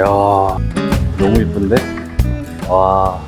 야 너무 이쁜데? 와.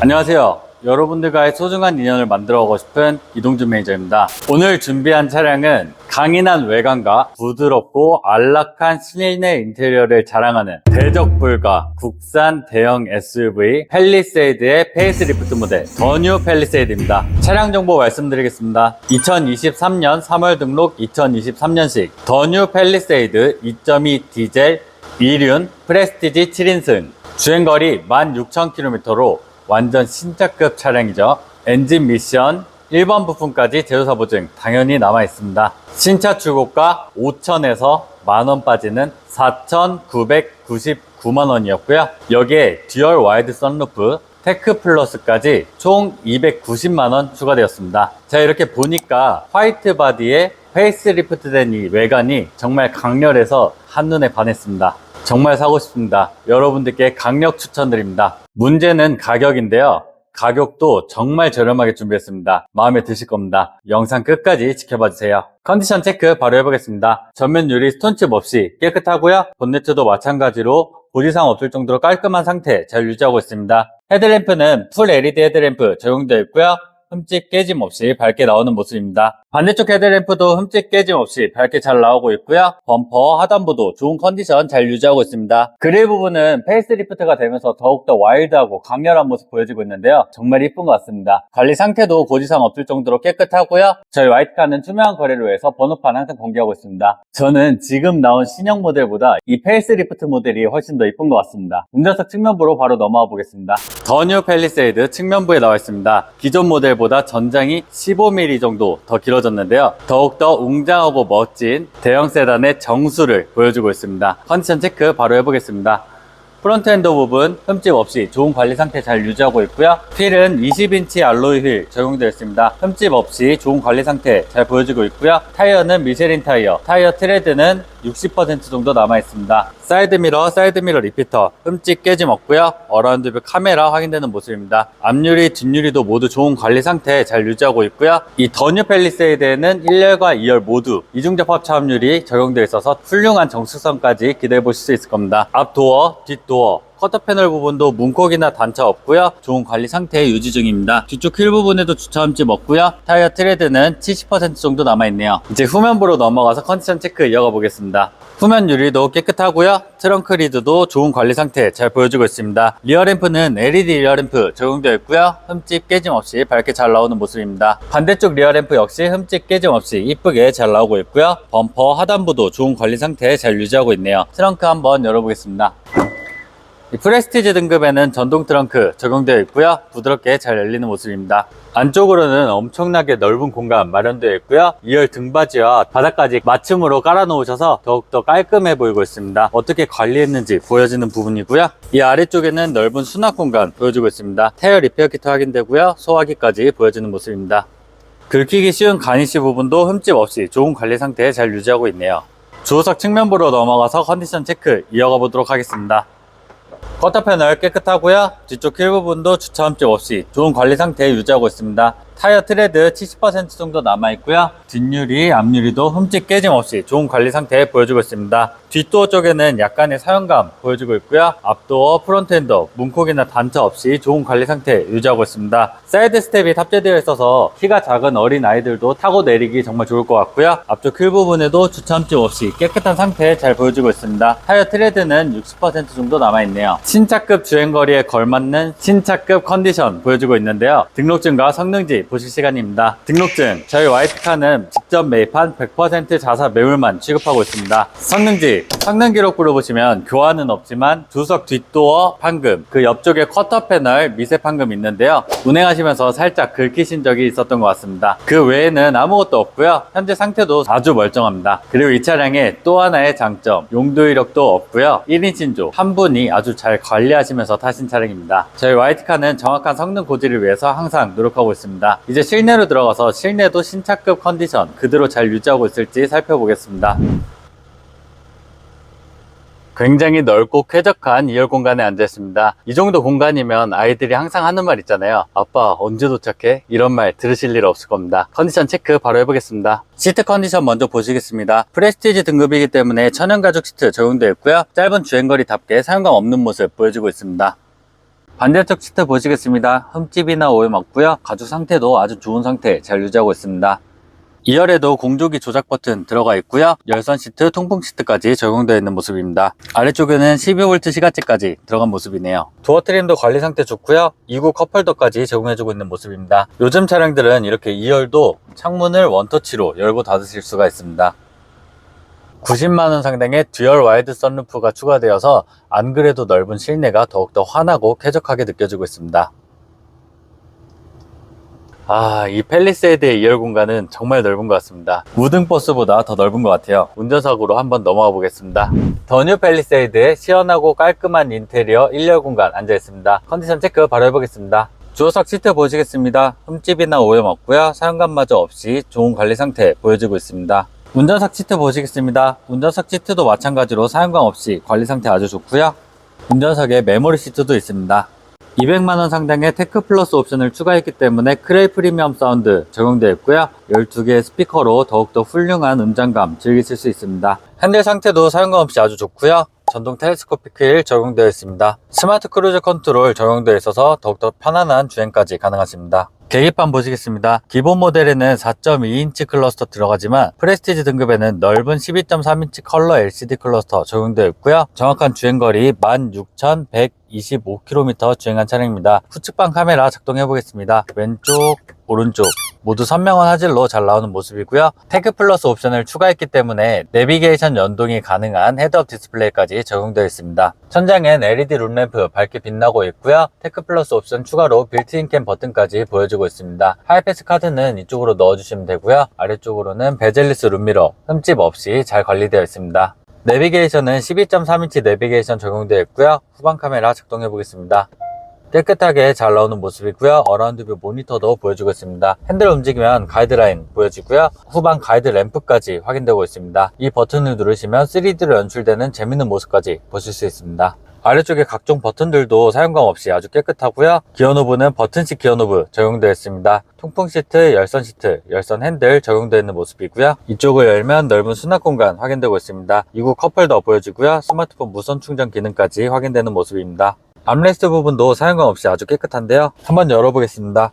안녕하세요. 여러분들과의 소중한 인연을 만들어가고 싶은 이동준 매니저입니다. 오늘 준비한 차량은 강인한 외관과 부드럽고 안락한 실내 인테리어를 자랑하는 대적 불가 국산 대형 SUV 펠리세이드의 페이스리프트 모델 더뉴 펠리세이드입니다. 차량 정보 말씀드리겠습니다. 2023년 3월 등록 2023년식 더뉴 펠리세이드 2.2 디젤 2륜 프레스티지 7인승 주행거리 16,000km로 완전 신차급 차량이죠. 엔진 미션 1번 부품까지 제조사 보증 당연히 남아 있습니다. 신차 출고가 5천에서 만원 빠지는 4,999만 원이었고요. 여기에 듀얼 와이드 선루프 테크 플러스까지 총 290만 원 추가되었습니다. 자 이렇게 보니까 화이트 바디에 페이스리프트 된 이 외관이 정말 강렬해서 한눈에 반했습니다. 정말 사고 싶습니다. 여러분들께 강력 추천드립니다. 문제는 가격인데요. 가격도 정말 저렴하게 준비했습니다. 마음에 드실 겁니다. 영상 끝까지 지켜봐 주세요. 컨디션 체크 바로 해보겠습니다. 전면 유리 스톤칩 없이 깨끗하고요. 본네트도 마찬가지로 보지상 없을 정도로 깔끔한 상태 잘 유지하고 있습니다. 헤드램프는 풀 LED 헤드램프 적용되어 있고요. 흠집 깨짐 없이 밝게 나오는 모습입니다. 반대쪽 헤드램프도 흠집 깨짐 없이 밝게 잘 나오고 있고요. 범퍼, 하단부도 좋은 컨디션 잘 유지하고 있습니다. 그릴 부분은 페이스리프트가 되면서 더욱더 와일드하고 강렬한 모습 보여지고 있는데요. 정말 이쁜 것 같습니다. 관리 상태도 고지상 없을 정도로 깨끗하고요. 저희 화이트카는 투명한 거래를 위해서 번호판 항상 공개하고 있습니다. 저는 지금 나온 신형 모델보다 이 페이스리프트 모델이 훨씬 더 이쁜 것 같습니다. 운전석 측면부로 바로 넘어가 보겠습니다. 더뉴 펠리세이드 측면부에 나와 있습니다. 기존 모델보다 전장이 15mm 정도 더 길어졌 는데요. 더욱더 웅장하고 멋진 대형 세단의 정수를 보여주고 있습니다. 컨디션 체크 바로 해보겠습니다. 프론트 핸더 부분 흠집 없이 좋은 관리 상태 잘 유지하고 있고요. 휠은 20인치 알로이 휠 적용되어 있습니다. 흠집 없이 좋은 관리 상태 잘 보여지고 있고요. 타이어는 미쉐린 타이어, 타이어 트레드는 60% 정도 남아 있습니다. 사이드 미러, 사이드 미러 리피터, 흠집 깨짐 없고요. 어라운드 뷰 카메라 확인되는 모습입니다. 앞유리, 뒷유리도 모두 좋은 관리 상태 잘 유지하고 있고요. 이 더뉴 펠리세이드에는 1열과 2열 모두 이중접합 차음유리 적용되어 있어서 훌륭한 정수성까지 기대해 보실 수 있을 겁니다. 앞 도어, 뒷 도어, 커터 패널 부분도 문콕이나 단차 없고요. 좋은 관리 상태 유지 중입니다. 뒤쪽 휠 부분에도 주차함집 없고요. 타이어 트레드는 70% 정도 남아있네요. 이제 후면부로 넘어가서 컨디션 체크 이어가 보겠습니다. 후면 유리도 깨끗하고요. 트렁크 리드도 좋은 관리 상태 잘 보여주고 있습니다. 리어 램프는 LED 리어 램프 적용되어 있고요. 흠집 깨짐 없이 밝게 잘 나오는 모습입니다. 반대쪽 리어 램프 역시 흠집 깨짐 없이 이쁘게 잘 나오고 있고요. 범퍼 하단부도 좋은 관리 상태 잘 유지하고 있네요. 트렁크 한번 열어보겠습니다. 이 프레스티지 등급에는 전동 트렁크 적용되어 있고요. 부드럽게 잘 열리는 모습입니다. 안쪽으로는 엄청나게 넓은 공간 마련되어 있고요. 2열 등받이와 바닥까지 맞춤으로 깔아 놓으셔서 더욱더 깔끔해 보이고 있습니다. 어떻게 관리했는지 보여지는 부분이고요. 이 아래쪽에는 넓은 수납 공간 보여주고 있습니다. 타이어 리페어 키트 확인되고요. 소화기까지 보여지는 모습입니다. 긁히기 쉬운 가니쉬 부분도 흠집 없이 좋은 관리 상태 잘 유지하고 있네요. 주호석 측면부로 넘어가서 컨디션 체크 이어가 보도록 하겠습니다. 커터 패널 깨끗하고요. 뒤쪽 휠 부분도 주차 흠집 없이 좋은 관리 상태 유지하고 있습니다. 타이어 트레드 70% 정도 남아있고요. 뒷유리, 앞유리도 흠집 깨짐 없이 좋은 관리 상태 보여주고 있습니다. 뒷도어 쪽에는 약간의 사용감 보여주고 있고요. 앞도어, 프론트 핸더, 문콕이나 단차 없이 좋은 관리 상태 유지하고 있습니다. 사이드 스텝이 탑재되어 있어서 키가 작은 어린 아이들도 타고 내리기 정말 좋을 것 같고요. 앞쪽 휠 부분에도 주차 흠집 없이 깨끗한 상태 잘 보여주고 있습니다. 타이어 트레드는 60% 정도 남아있네요. 신차급 주행거리에 걸맞는 신차급 컨디션 보여주고 있는데요. 등록증과 성능지 보실 시간입니다. 등록증, 저희 와이트카는 직접 매입한 100% 자사 매물만 취급하고 있습니다. 성능지, 성능 기록부를 보시면 교환은 없지만 주석 뒷도어 판금, 그 옆쪽에 쿼터 패널 미세 판금 있는데요. 운행하시면서 살짝 긁히신 적이 있었던 것 같습니다. 그 외에는 아무것도 없고요. 현재 상태도 아주 멀쩡합니다. 그리고 이 차량의 또 하나의 장점, 용도 이력도 없고요. 1인 신조, 한 분이 아주 잘 관리하시면서 타신 차량입니다. 저희 와이트카는 정확한 성능 고지를 위해서 항상 노력하고 있습니다. 이제 실내로 들어가서 실내도 신차급 컨디션 그대로 잘 유지하고 있을지 살펴보겠습니다. 굉장히 넓고 쾌적한 2열 공간에 앉아 있습니다. 이 정도 공간이면 아이들이 항상 하는 말 있잖아요. 아빠 언제 도착해? 이런 말 들으실 일 없을 겁니다. 컨디션 체크 바로 해보겠습니다. 시트 컨디션 먼저 보시겠습니다. 프레스티지 등급이기 때문에 천연 가죽 시트 적용되어 있고요. 짧은 주행거리답게 사용감 없는 모습 보여주고 있습니다. 반대쪽 시트 보시겠습니다. 흠집이나 오염 없고요. 가죽 상태도 아주 좋은 상태 잘 유지하고 있습니다. 2열에도 공조기 조작 버튼 들어가 있고요. 열선 시트, 통풍 시트까지 적용되어 있는 모습입니다. 아래쪽에는 12V 시가제까지 들어간 모습이네요. 도어 트림도 관리 상태 좋고요. 2구 컵홀더까지 제공해주고 있는 모습입니다. 요즘 차량들은 이렇게 2열도 창문을 원터치로 열고 닫으실 수가 있습니다. 90만원 상당의 듀얼 와이드 선루프가 추가되어서 안 그래도 넓은 실내가 더욱더 환하고 쾌적하게 느껴지고 있습니다. 아, 이 펠리세이드의 2열 공간은 정말 넓은 것 같습니다. 우등 버스보다 더 넓은 것 같아요. 운전석으로 한번 넘어가 보겠습니다. 더뉴 펠리세이드의 시원하고 깔끔한 인테리어 1열 공간 앉아 있습니다. 컨디션 체크 바로 해보겠습니다. 주어석 시트 보시겠습니다. 흠집이나 오염 없고요. 사용감마저 없이 좋은 관리 상태 보여지고 있습니다. 운전석 시트 보시겠습니다. 운전석 시트도 마찬가지로 사용감 없이 관리 상태 아주 좋고요. 운전석에 메모리 시트도 있습니다. 200만원 상당의 테크 플러스 옵션을 추가했기 때문에 크레이 프리미엄 사운드 적용되어 있고요. 12개의 스피커로 더욱더 훌륭한 음장감 즐기실 수 있습니다. 핸들 상태도 사용감 없이 아주 좋고요. 전동 텔레스코픽 휠 적용되어 있습니다. 스마트 크루즈 컨트롤 적용되어 있어서 더욱더 편안한 주행까지 가능하십니다. 계기판 보시겠습니다. 기본 모델에는 4.2인치 클러스터 들어가지만 프레스티지 등급에는 넓은 12.3인치 컬러 LCD 클러스터 적용되어 있고요. 정확한 주행거리 16,125km 주행한 차량입니다. 후측방 카메라 작동해 보겠습니다. 왼쪽, 오른쪽 모두 선명한 화질로 잘 나오는 모습이고요. 태그 플러스 옵션을 추가했기 때문에 내비게이션 연동이 가능한 헤드업 디스플레이까지 적용되어 있습니다. 천장엔 LED 룸램프 밝게 빛나고 있고요. 테크 플러스 옵션 추가로 빌트인 캠 버튼까지 보여주고 있습니다. 하이패스 카드는 이쪽으로 넣어주시면 되고요. 아래쪽으로는 베젤리스 룸미러 흠집 없이 잘 관리되어 있습니다. 내비게이션은 12.3인치 내비게이션 적용되어 있고요. 후방 카메라 작동해 보겠습니다. 깨끗하게 잘 나오는 모습이고요. 어라운드 뷰 모니터도 보여주고 있습니다. 핸들 움직이면 가이드라인 보여지고요. 후방 가이드 램프까지 확인되고 있습니다. 이 버튼을 누르시면 3D로 연출되는 재밌는 모습까지 보실 수 있습니다. 아래쪽에 각종 버튼들도 사용감 없이 아주 깨끗하고요. 기어 노브는 버튼식 기어 노브 적용되어 있습니다. 통풍 시트, 열선 시트, 열선 핸들 적용되어 있는 모습이고요. 이쪽을 열면 넓은 수납 공간 확인되고 있습니다. 이구 컵홀더 보여지고요. 스마트폰 무선 충전 기능까지 확인되는 모습입니다. 암레스트 부분도 사용감 없이 아주 깨끗한데요. 한번 열어보겠습니다.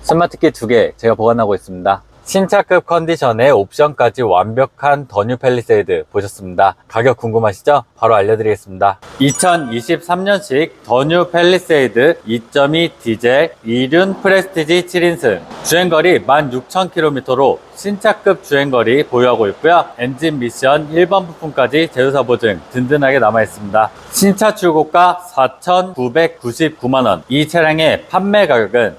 스마트키 두개 제가 보관하고 있습니다. 신차급 컨디션에 옵션까지 완벽한 더뉴 펠리세이드 보셨습니다. 가격 궁금하시죠? 바로 알려드리겠습니다. 2023년식 더뉴 펠리세이드 2.2 디젤 2륜 프레스티지 7인승 주행거리 16,000km로 신차급 주행거리 보유하고 있고요. 엔진 미션 1번 부품까지 제조사 보증 든든하게 남아있습니다. 신차 출고가 4,999만원 이 차량의 판매 가격은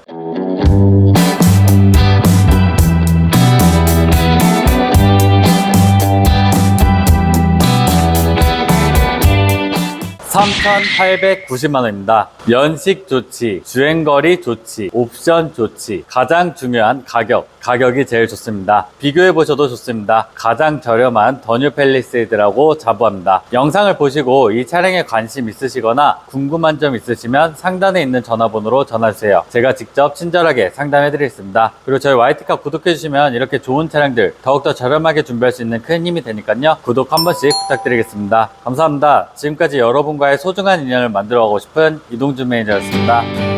3,890만 원입니다. 연식 좋지, 주행거리 좋지, 옵션 좋지, 가장 중요한 가격. 가격이 제일 좋습니다. 비교해 보셔도 좋습니다. 가장 저렴한 더뉴 펠리세이드라고 자부합니다. 영상을 보시고 이 차량에 관심 있으시거나 궁금한 점 있으시면 상단에 있는 전화번호로 전화주세요. 제가 직접 친절하게 상담해 드리겠습니다. 그리고 저희 YT카 구독해 주시면 이렇게 좋은 차량들 더욱더 저렴하게 준비할 수 있는 큰 힘이 되니까요. 구독 한 번씩 부탁드리겠습니다. 감사합니다. 지금까지 여러분과의 소중한 인연을 만들어 가고 싶은 이동준 매니저였습니다.